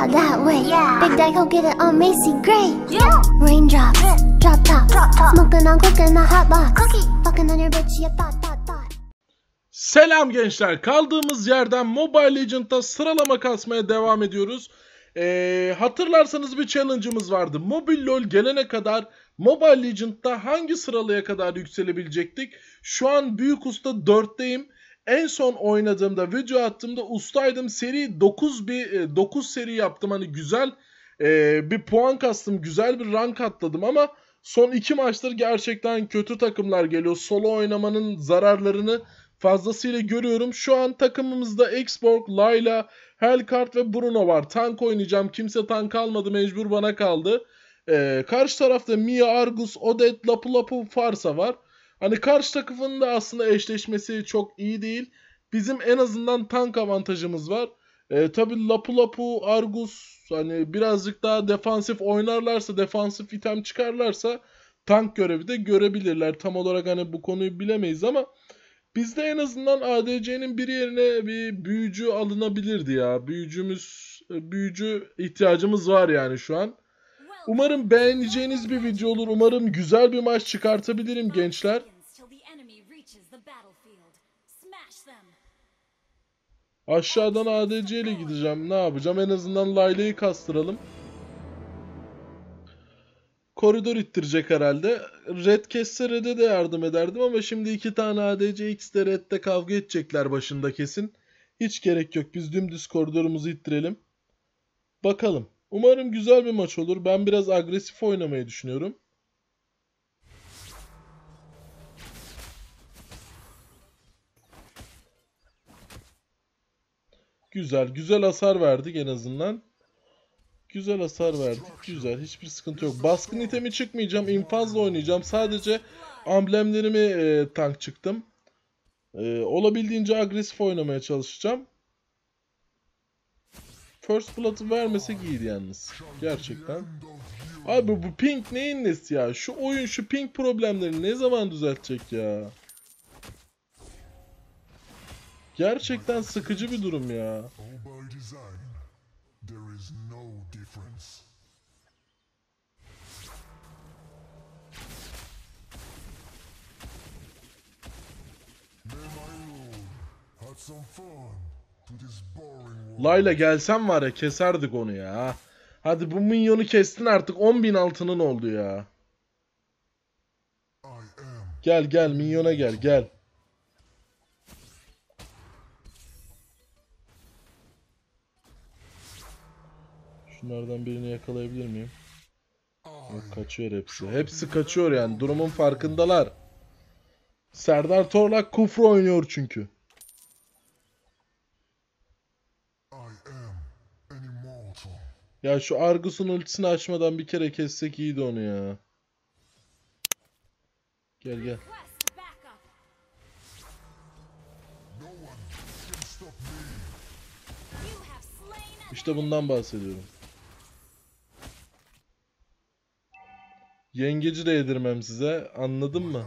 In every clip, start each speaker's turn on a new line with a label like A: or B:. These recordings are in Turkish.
A: out that way. Big Daddy go get it on Macy Gray. Raindrops, drop top, smoking on cooking the hot box. Fucking on your bitch, you thought, thought, thought.
B: Selam gençler. Kaldığımız yerden Mobile Legends'ta sıralama kasmaya devam ediyoruz. Ee, hatırlarsanız bir challenge'ımız vardı. Mobil LoL gelene kadar Mobile Legends'ta hangi sıralaya kadar yükselebilecektik? Şu an Büyük Usta 4'teyim. En son oynadığımda, video attığımda ustaydım. Seri 9 bir 9 seri yaptım. Hani güzel e, bir puan kastım, güzel bir rank atladım ama son iki maçtır gerçekten kötü takımlar geliyor. Solo oynamanın zararlarını fazlasıyla görüyorum. Şu an takımımızda Xborg, Layla, Hellcart ve Bruno var. Tank oynayacağım. Kimse tank almadı. Mecbur bana kaldı. Ee, karşı tarafta Mia, Argus, Odet, Lapu Lapu, Farsa var. Hani karşı takımın da aslında eşleşmesi çok iyi değil. Bizim en azından tank avantajımız var. Ee, tabii Lapu Lapu, Argus hani birazcık daha defansif oynarlarsa, defansif item çıkarlarsa tank görevi de görebilirler. Tam olarak hani bu konuyu bilemeyiz ama Bizde en azından ADC'nin bir yerine bir büyücü alınabilirdi ya. Büyücümüz, büyücü ihtiyacımız var yani şu an. Umarım beğeneceğiniz bir video olur. Umarım güzel bir maç çıkartabilirim gençler. Aşağıdan ADC ile gideceğim. Ne yapacağım? En azından Layla'yı kastıralım. Koridor ittirecek herhalde. Red kesse Red'e de yardım ederdim ama şimdi iki tane ADC X de Red'de kavga edecekler başında kesin. Hiç gerek yok. Biz dümdüz koridorumuzu ittirelim. Bakalım. Umarım güzel bir maç olur. Ben biraz agresif oynamayı düşünüyorum. Güzel. Güzel hasar verdik en azından. Güzel hasar verdik. Güzel. Hiçbir sıkıntı yok. Baskın itemi çıkmayacağım. infazla oynayacağım. Sadece amblemlerimi e, tank çıktım. E, olabildiğince agresif oynamaya çalışacağım. First Blood'ı vermesek iyiydi yalnız. Gerçekten. Abi bu ping neyin nesi ya? Şu oyun şu ping problemlerini ne zaman düzeltecek ya? Gerçekten sıkıcı bir durum ya. Layla gelsen var ya keserdik onu ya. Hadi bu minyonu kestin artık 10.000 altının oldu ya. Gel gel minyona gel gel. Şunlardan birini yakalayabilir miyim? Yok, kaçıyor hepsi. Hepsi kaçıyor yani. Durumun farkındalar. Serdar Torlak kufru oynuyor çünkü. Ya şu Argus'un ultisini açmadan bir kere kessek iyiydi onu ya. Gel gel. İşte bundan bahsediyorum. Yengeci de yedirmem size. Anladın mı?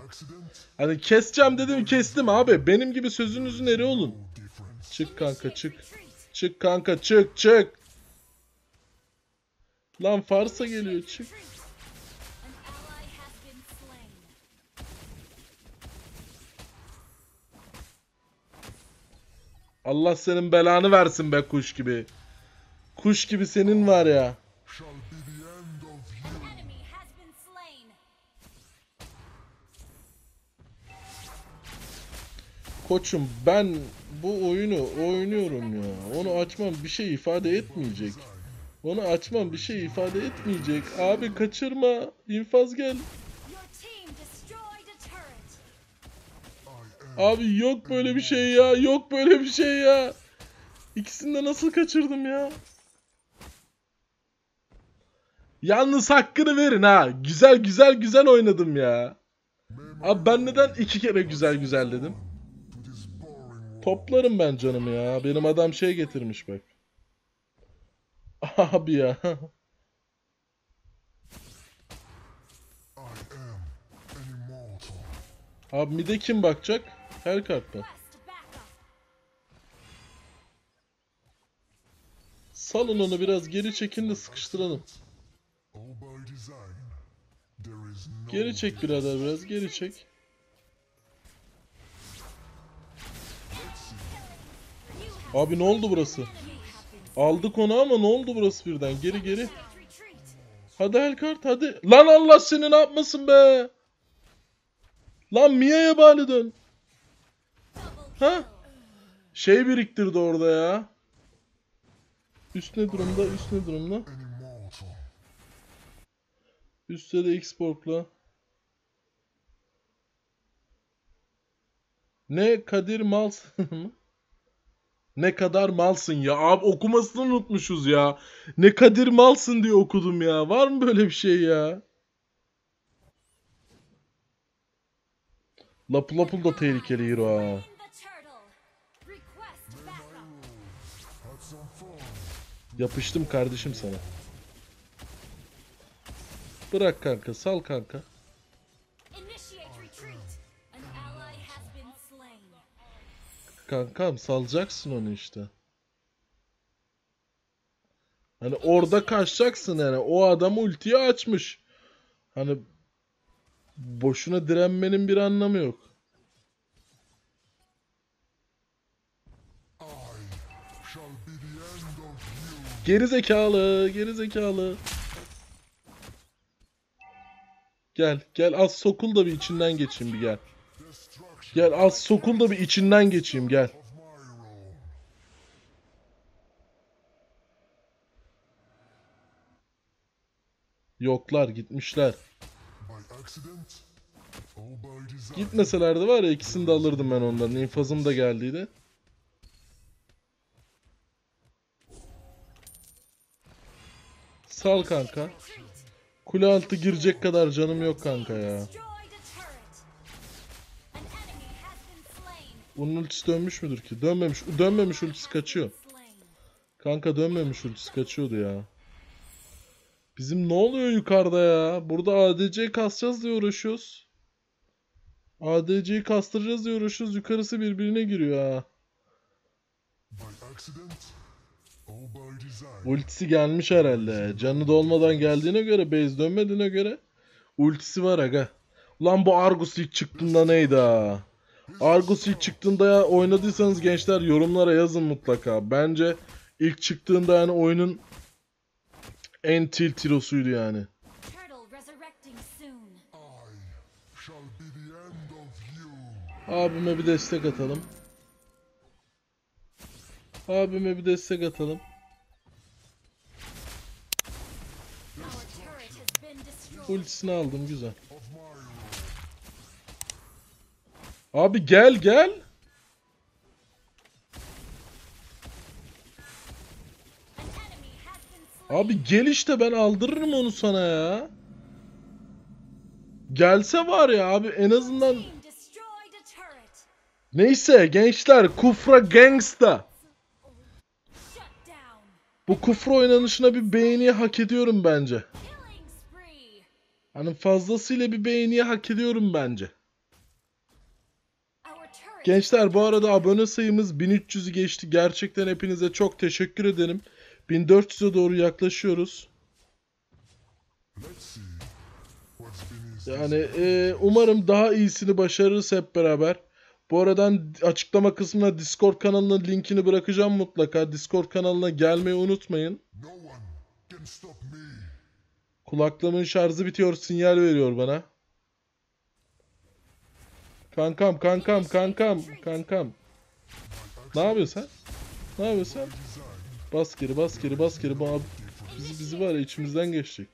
B: Hani keseceğim dedim kestim abi. Benim gibi sözünüzün eri olun. Çık kanka çık. Çık kanka çık çık. Lan Farsa geliyor çık. Allah senin belanı versin be kuş gibi. Kuş gibi senin var ya. Koçum ben bu oyunu oynuyorum ya. Onu açmam bir şey ifade etmeyecek. Onu açmam bir şey ifade etmeyecek. Abi kaçırma. İnfaz gel. Abi yok böyle bir şey ya. Yok böyle bir şey ya. İkisini de nasıl kaçırdım ya? Yalnız hakkını verin ha. Güzel güzel güzel oynadım ya. Abi ben neden iki kere güzel güzel dedim? Toplarım ben canımı ya. Benim adam şey getirmiş bak. Abi ya. Abi mide kim bakacak? Her kart mı? Salın onu biraz geri çekin de sıkıştıralım. Geri çek birader biraz geri çek. Abi ne oldu burası? Aldık onu ama ne oldu burası birden? Geri geri. Hadi Helkart hadi. Lan Allah seni ne yapmasın be. Lan Mia'ya bari dön. Ha? Şey biriktirdi orada ya. Üst ne durumda? Üst ne durumda? Üstte de Xborg'la. Ne Kadir malsın mı? Ne kadar malsın ya. Abi okumasını unutmuşuz ya. Ne Kadir malsın diye okudum ya. Var mı böyle bir şey ya? Lapu Lapul da tehlikeli hero ha. Yapıştım kardeşim sana. Bırak kanka, sal kanka. Kankam salacaksın onu işte. Hani orada kaçacaksın yani. O adam ultiyi açmış. Hani boşuna direnmenin bir anlamı yok. Geri zekalı, geri zekalı. Gel, gel az sokul da bir içinden geçeyim bir gel. Gel az sokul da bir içinden geçeyim gel. Yoklar gitmişler. Gitmeselerdi var ya ikisini de alırdım ben onların. İnfazım da geldiydi. Sal kanka. Kule altı girecek kadar canım yok kanka ya. Bunun ultisi dönmüş müdür ki? Dönmemiş. Dönmemiş ultisi kaçıyor. Kanka dönmemiş ultisi kaçıyordu ya. Bizim ne oluyor yukarıda ya? Burada ADC kasacağız diye uğraşıyoruz. ADC'yi kastıracağız diye uğraşıyoruz. Yukarısı birbirine giriyor ha. Ultisi gelmiş herhalde. Canı dolmadan geldiğine göre, base dönmediğine göre ultisi var aga. Ulan bu Argus ilk çıktığında neydi ha? Argus ilk çıktığında ya oynadıysanız gençler yorumlara yazın mutlaka. Bence ilk çıktığında yani oyunun en tilt hero'suydu yani. Abime bir destek atalım. Abime bir destek atalım. Ultisini aldım güzel. Abi gel gel. Abi gel işte ben aldırırım onu sana ya. Gelse var ya abi en azından neyse gençler Kufra Gangsta. Bu kufra oynanışına bir beğeni hak ediyorum bence. Hani fazlasıyla bir beğeni hak ediyorum bence. Gençler bu arada abone sayımız 1300'ü geçti. Gerçekten hepinize çok teşekkür ederim. 1400'e doğru yaklaşıyoruz. Yani e, umarım daha iyisini başarırız hep beraber. Bu aradan açıklama kısmına Discord kanalının linkini bırakacağım mutlaka. Discord kanalına gelmeyi unutmayın. Kulaklığımın şarjı bitiyor sinyal veriyor bana. Kankam kankam kankam kankam. Ne yapıyorsun sen? Ne yapıyorsun sen? Bas geri bas geri bas geri. Bu abi bizi, bizi var ya içimizden geçecek.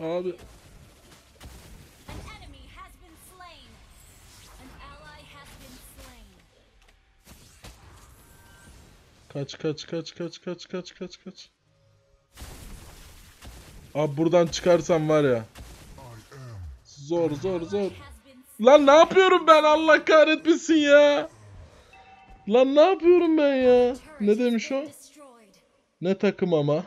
B: Abi. Kaç kaç kaç kaç kaç kaç kaç kaç. Abi buradan çıkarsam var ya. Zor zor zor. Lan ne yapıyorum ben Allah kahretmesin ya. Lan ne yapıyorum ben ya? Ne demiş o? Ne takım ama?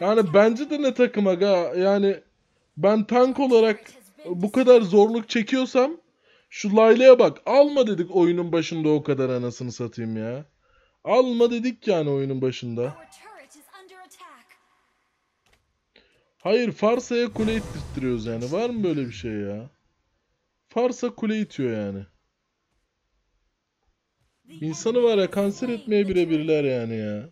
B: Yani bence de ne takım aga. Yani ben tank olarak bu kadar zorluk çekiyorsam şu Layla'ya bak. Alma dedik oyunun başında o kadar anasını satayım ya. Alma dedik yani oyunun başında.
C: Our turret is under attack.
B: Hayır Farsa'ya kule ittirtiyoruz yani. Var mı böyle bir şey ya? Farsa kule itiyor yani. İnsanı var ya kanser etmeye birebirler yani ya.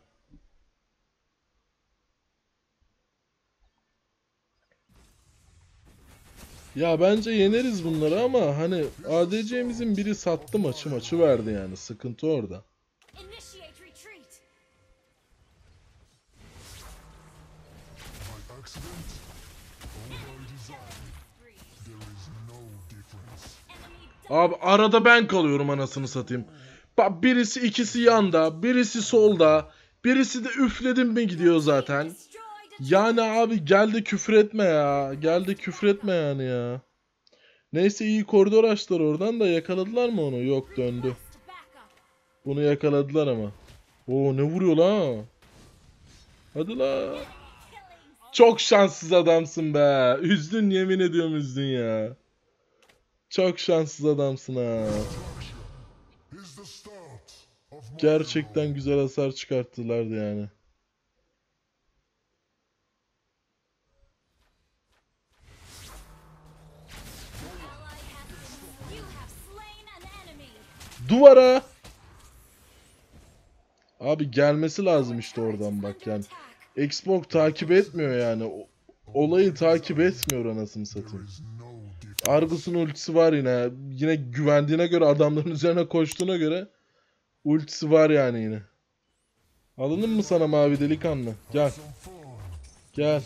B: Ya bence yeneriz bunları ama hani ADC'mizin biri sattı maçı maçı verdi yani. Sıkıntı orada. Abi arada ben kalıyorum anasını satayım. Bak birisi ikisi yanda, birisi solda, birisi de üfledim mi gidiyor zaten. Yani abi geldi küfür etme ya. Geldi küfür etme yani ya. Neyse iyi koridor açtılar oradan da yakaladılar mı onu? Yok döndü. Bunu yakaladılar ama. Oo ne vuruyor la? Hadi la. Çok şanssız adamsın be. Üzdün yemin ediyorum üzdün ya. Çok şanssız adamsın ha. Gerçekten güzel hasar çıkarttılardı yani. Duvara. Abi gelmesi lazım işte oradan bak yani. Xbox takip etmiyor yani. Olayı takip etmiyor anasını satayım. Argus'un ultisi var yine. Yine güvendiğine göre adamların üzerine koştuğuna göre ultisi var yani yine. Alınır mı sana mavi delikanlı? Gel. Gel.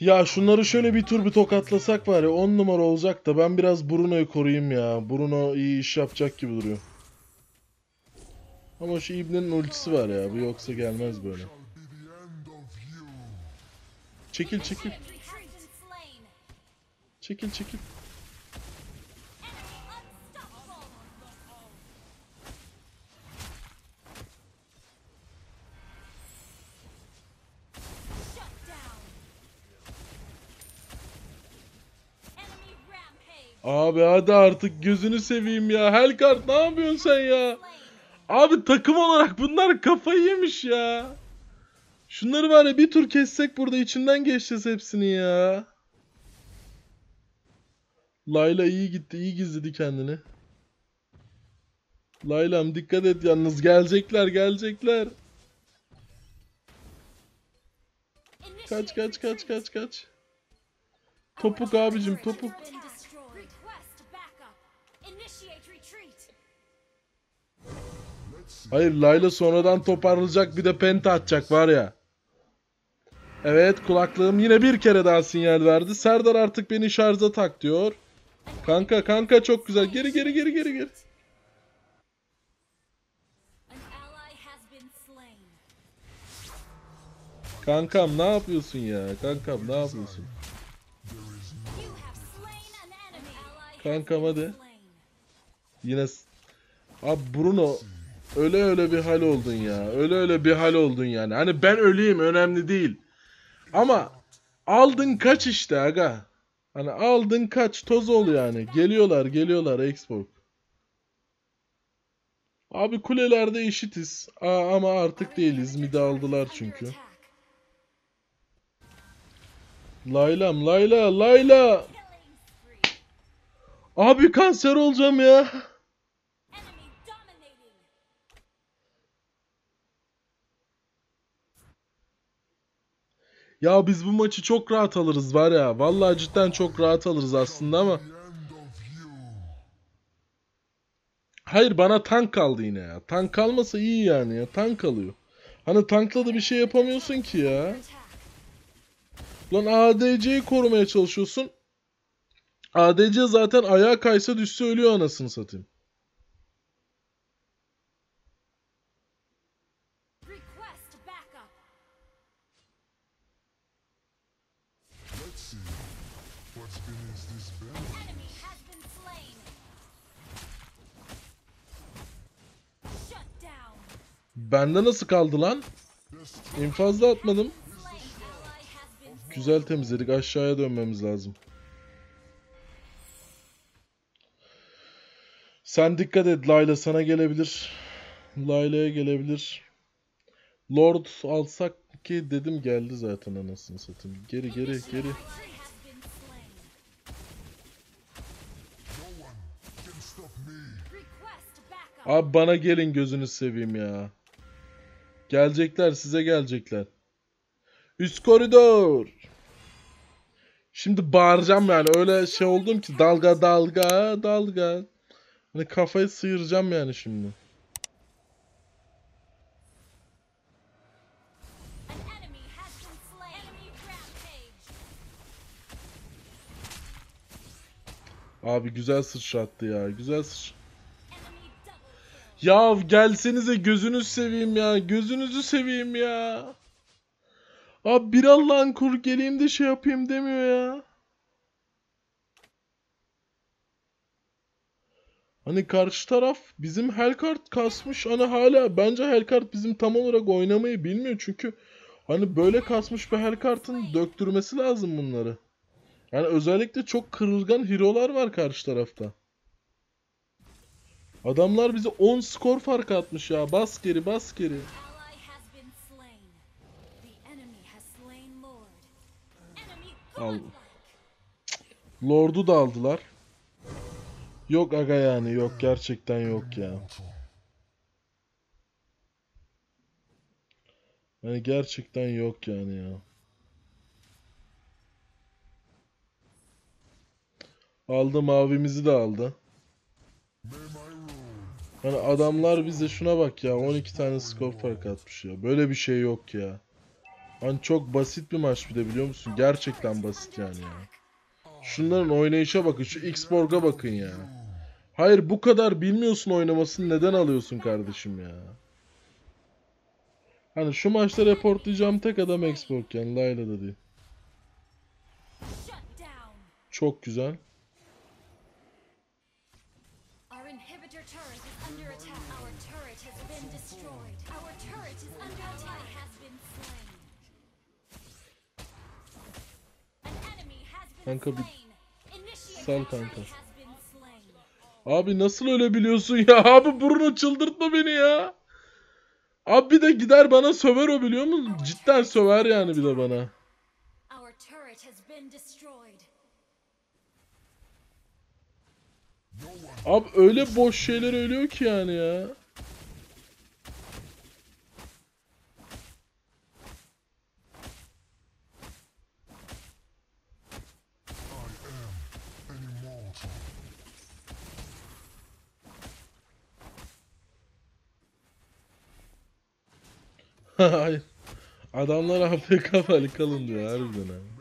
B: Ya şunları şöyle bir tur bir tokatlasak var ya 10 numara olacak da ben biraz Bruno'yu koruyayım ya. Bruno iyi iş yapacak gibi duruyor. Ama şu İbne'nin ultisi var ya. Bu yoksa gelmez böyle. Çekil çekil. Çekil çekil. Abi hadi artık gözünü seveyim ya. Helkart ne yapıyorsun sen ya? Abi takım olarak bunlar kafayı yemiş ya. Şunları var ya bir tur kessek burada içinden geçeceğiz hepsini ya. Layla iyi gitti, iyi gizledi kendini. Layla'm dikkat et yalnız gelecekler, gelecekler. Kaç kaç kaç kaç kaç. Topuk abicim topuk. Hayır Layla sonradan toparlayacak bir de penta atacak var ya. Evet kulaklığım yine bir kere daha sinyal verdi. Serdar artık beni şarja tak diyor. Kanka kanka çok güzel. Geri geri geri geri geri. Kankam ne yapıyorsun ya? Kankam ne yapıyorsun? Kankam hadi. Yine Abi Bruno öyle öyle bir hal oldun ya. Öyle öyle bir hal oldun yani. Hani ben öleyim önemli değil. Ama aldın kaç işte aga. Hani aldın kaç toz ol yani. Geliyorlar geliyorlar Xbox. Abi kulelerde eşitiz. Aa, ama artık değiliz. Midi aldılar çünkü. Laylam Layla Layla. Abi kanser olacağım ya. Ya biz bu maçı çok rahat alırız var ya. Vallahi cidden çok rahat alırız aslında ama. Hayır bana tank kaldı yine ya. Tank kalmasa iyi yani ya. Tank kalıyor. Hani tankla da bir şey yapamıyorsun ki ya. Lan ADC'yi korumaya çalışıyorsun. ADC zaten ayağa kaysa düşse ölüyor anasını satayım. Bende nasıl kaldı lan? İnfazda atmadım. Güzel temizledik. Aşağıya dönmemiz lazım. Sen dikkat et Layla sana gelebilir. Layla'ya gelebilir. Lord alsak ki dedim geldi zaten anasını satayım. Geri geri geri. Abi bana gelin gözünü seveyim ya. Gelecekler size gelecekler. Üst koridor. Şimdi bağıracağım yani öyle şey oldum ki dalga dalga dalga. Hani kafayı sıyıracağım yani şimdi. Abi güzel sıçrattı ya güzel sıç. Ya gelsenize gözünüzü seveyim ya gözünüzü seveyim ya. Abi bir Allah'ın kur geleyim de şey yapayım demiyor ya. Hani karşı taraf bizim Hellcard kasmış hani hala bence Hellcard bizim tam olarak oynamayı bilmiyor çünkü hani böyle kasmış bir Hellcard'ın döktürmesi lazım bunları. Yani özellikle çok kırılgan hero'lar var karşı tarafta. Adamlar bize 10 skor farkı atmış ya. Bas geri bas geri. Al. Lord'u da aldılar. Yok aga yani yok gerçekten yok ya. Hani gerçekten yok yani ya. Aldı mavimizi de aldı. Hani adamlar bize şuna bak ya 12 tane skor fark atmış ya. Böyle bir şey yok ya. Hani çok basit bir maç bir de biliyor musun? Gerçekten basit yani ya. Şunların oynayışa bakın. Şu X-Borg'a bakın ya. Hayır bu kadar bilmiyorsun oynamasını neden alıyorsun kardeşim ya? Hani şu maçta reportlayacağım tek adam X-Borg yani Layla da değil. Çok güzel. Kanka bir sal kanka. Abi nasıl öyle biliyorsun ya? Abi Bruno çıldırtma beni ya. Abi bir de gider bana söver o biliyor musun? Cidden söver yani bir de bana. Abi öyle boş şeyler ölüyor ki yani ya. Adamlar AFK falan kalın diyor harbiden ha.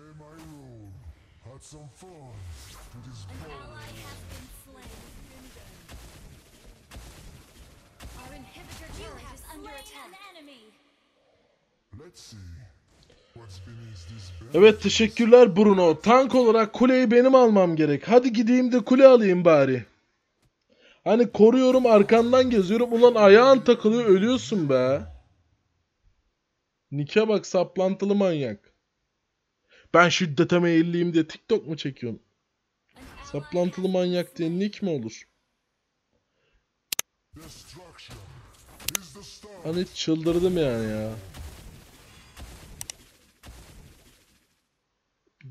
B: Evet teşekkürler Bruno. Tank olarak kuleyi benim almam gerek. Hadi gideyim de kule alayım bari. Hani koruyorum arkandan geziyorum. Ulan ayağın takılıyor ölüyorsun be. Nike bak saplantılı manyak. Ben şiddete meyilliyim diye TikTok mu çekiyorsun? Saplantılı manyak diye nick mi olur? Hani çıldırdım yani ya.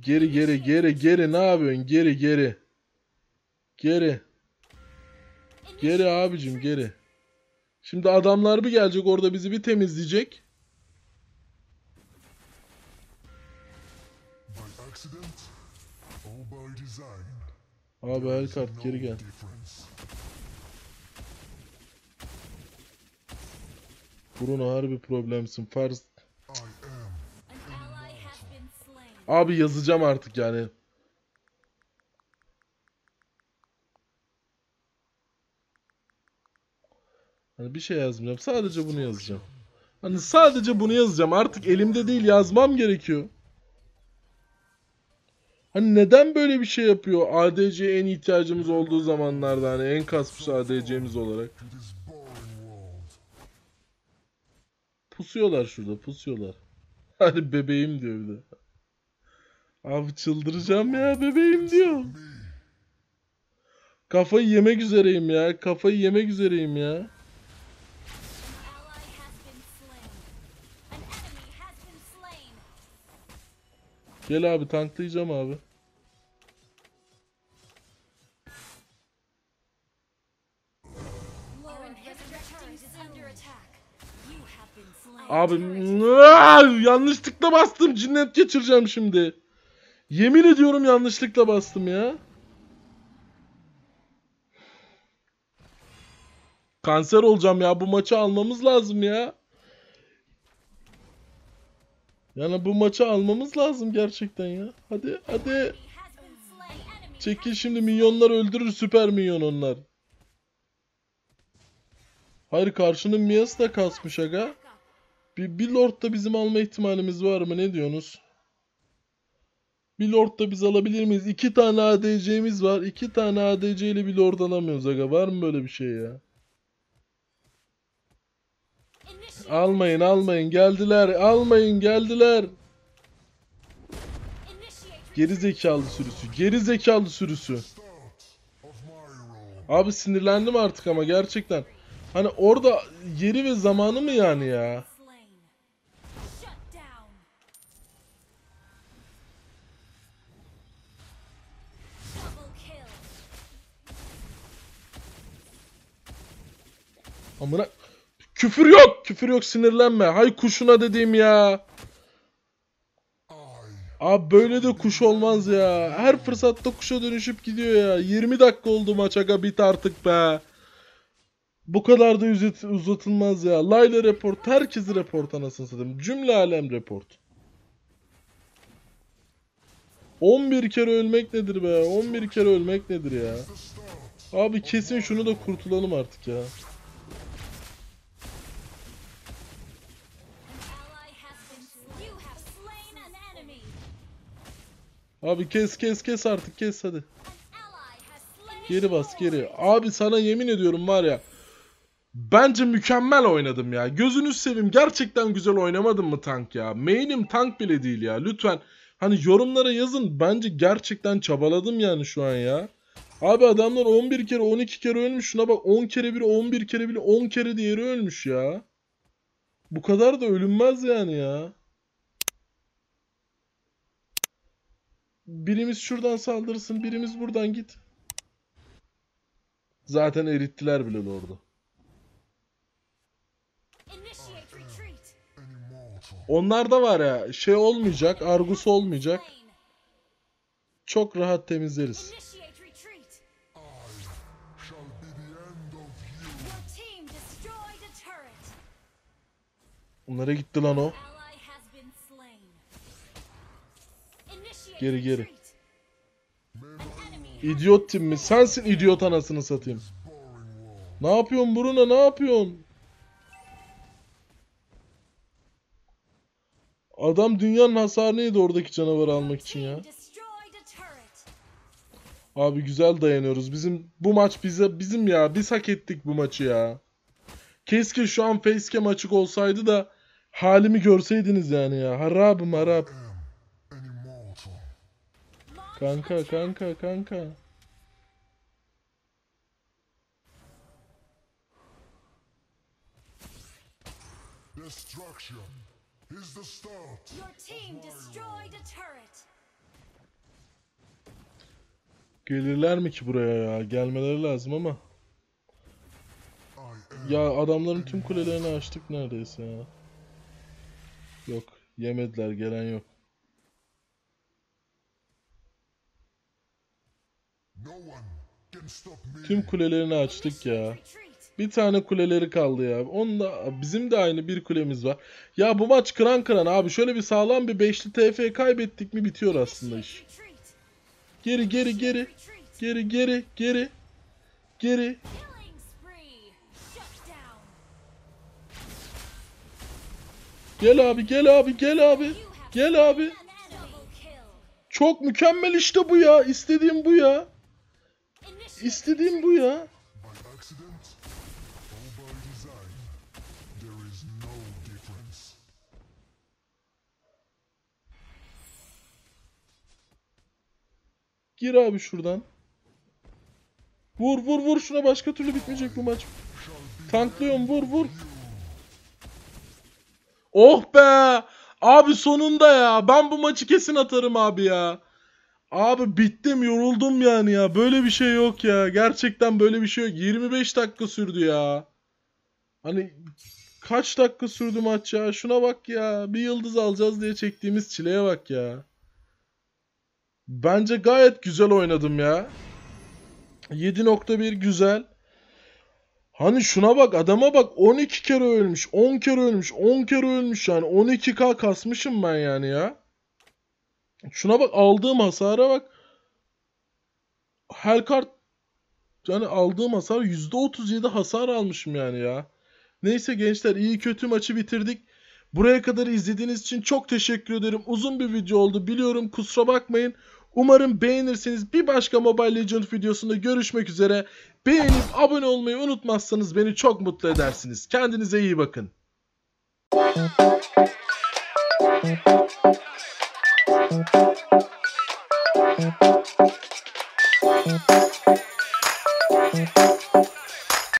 B: Geri geri geri geri ne yapıyorsun? Geri geri. Geri. Geri abicim geri. Şimdi adamlar bir gelecek orada bizi bir temizleyecek. Abi
D: there
B: her
D: is
B: kart
D: no
B: geri gel. Bruno harbi problemsin.
C: Slain.
B: Abi yazacağım artık yani. Hani bir şey yazmayacağım. Sadece bunu yazacağım. Hani sadece bunu yazacağım. Artık elimde değil yazmam gerekiyor. Hani neden böyle bir şey yapıyor? ADC'ye en ihtiyacımız olduğu zamanlarda hani en kasmış ADC'miz olarak. pusuyorlar şurada pusuyorlar. Hani bebeğim diyor bir de. Abi çıldıracağım ya bebeğim diyor. Kafayı yemek üzereyim ya. Kafayı yemek üzereyim ya. Gel abi tanklayacağım abi. Abi yanlışlıkla bastım. Cinnet geçireceğim şimdi. Yemin ediyorum yanlışlıkla bastım ya. Kanser olacağım ya. Bu maçı almamız lazım ya. Yani bu maçı almamız lazım gerçekten ya. Hadi hadi. Çekil şimdi minyonlar öldürür süper minyon onlar. Hayır karşının Mia'sı da kasmış aga. Bir, bir lord da bizim alma ihtimalimiz var mı? Ne diyorsunuz? Bir lord da biz alabilir miyiz? İki tane ADC'miz var. İki tane ADC ile bir lord alamıyoruz aga. Var mı böyle bir şey ya? Almayın almayın geldiler. Almayın geldiler. Geri zekalı sürüsü. Geri zekalı sürüsü. Abi sinirlendim artık ama gerçekten. Hani orada yeri ve zamanı mı yani ya? Amına küfür yok. Küfür yok sinirlenme. Hay kuşuna dediğim ya. Abi böyle de kuş olmaz ya. Her fırsatta kuşa dönüşüp gidiyor ya. 20 dakika oldu maç aga bit artık be. Bu kadar da uzat uzatılmaz ya. Layla report. Herkesi report anasını satayım. Cümle alem report. 11 kere ölmek nedir be? 11 kere ölmek nedir ya? Abi kesin şunu da kurtulalım artık ya. Abi kes kes kes artık kes hadi. Geri bas geri. Abi sana yemin ediyorum var ya. Bence mükemmel oynadım ya. Gözünüz seveyim gerçekten güzel oynamadım mı tank ya? Main'im tank bile değil ya. Lütfen hani yorumlara yazın. Bence gerçekten çabaladım yani şu an ya. Abi adamlar 11 kere 12 kere ölmüş. Şuna bak 10 kere biri 11 kere biri 10 kere diğeri ölmüş ya. Bu kadar da ölünmez yani ya. Birimiz şuradan saldırsın, birimiz buradan git. Zaten erittiler bile.
D: An immortal.
B: Onlarda var ya şey olmayacak, Argus olmayacak. Çok rahat temizleriz. Onlara gitti lan o. Geri, geri. İdiot tim mi? Sensin idiot anasını satayım. Ne yapıyorsun Bruno ne yapıyorsun? Adam dünyanın hasarını oradaki canavarı almak için ya. Abi güzel dayanıyoruz. Bizim bu maç bize bizim ya. Biz hak ettik bu maçı ya. Keşke şu an facecam açık olsaydı da halimi görseydiniz yani ya. Harabım harap. Kanka kanka kanka.
D: Destruction is the start.
C: Your team destroyed a turret.
B: Gelirler mi ki buraya ya? Gelmeleri lazım ama. Ya adamların tüm kulelerini açtık neredeyse ya. Yok. Yemediler. Gelen yok. Tüm kulelerini açtık ya. Bir tane kuleleri kaldı ya. Onun da bizim de aynı bir kulemiz var. Ya bu maç kıran kıran abi. Şöyle bir sağlam bir beşli TF kaybettik mi bitiyor aslında iş. Geri geri geri. Geri geri geri. Geri. Gel abi gel abi gel abi. Gel abi. Çok mükemmel işte bu ya. İstediğim bu ya. İstediğim bu ya. Gir abi şuradan. Vur vur vur şuna başka türlü bitmeyecek bu maç. Tanklıyorum vur vur. Oh be! Abi sonunda ya. Ben bu maçı kesin atarım abi ya. Abi bittim yoruldum yani ya. Böyle bir şey yok ya. Gerçekten böyle bir şey yok. 25 dakika sürdü ya. Hani kaç dakika sürdü maç ya. Şuna bak ya. Bir yıldız alacağız diye çektiğimiz çileye bak ya. Bence gayet güzel oynadım ya. 7.1 güzel. Hani şuna bak adama bak 12 kere ölmüş, 10 kere ölmüş, 10 kere ölmüş yani 12k kasmışım ben yani ya. Şuna bak aldığım hasara bak. Hellcard yani aldığım hasar %37 hasar almışım yani ya. Neyse gençler iyi kötü maçı bitirdik. Buraya kadar izlediğiniz için çok teşekkür ederim. Uzun bir video oldu biliyorum kusura bakmayın. Umarım beğenirsiniz. Bir başka Mobile Legends videosunda görüşmek üzere. Beğenip abone olmayı unutmazsanız beni çok mutlu edersiniz. Kendinize iyi bakın.
A: Thank you.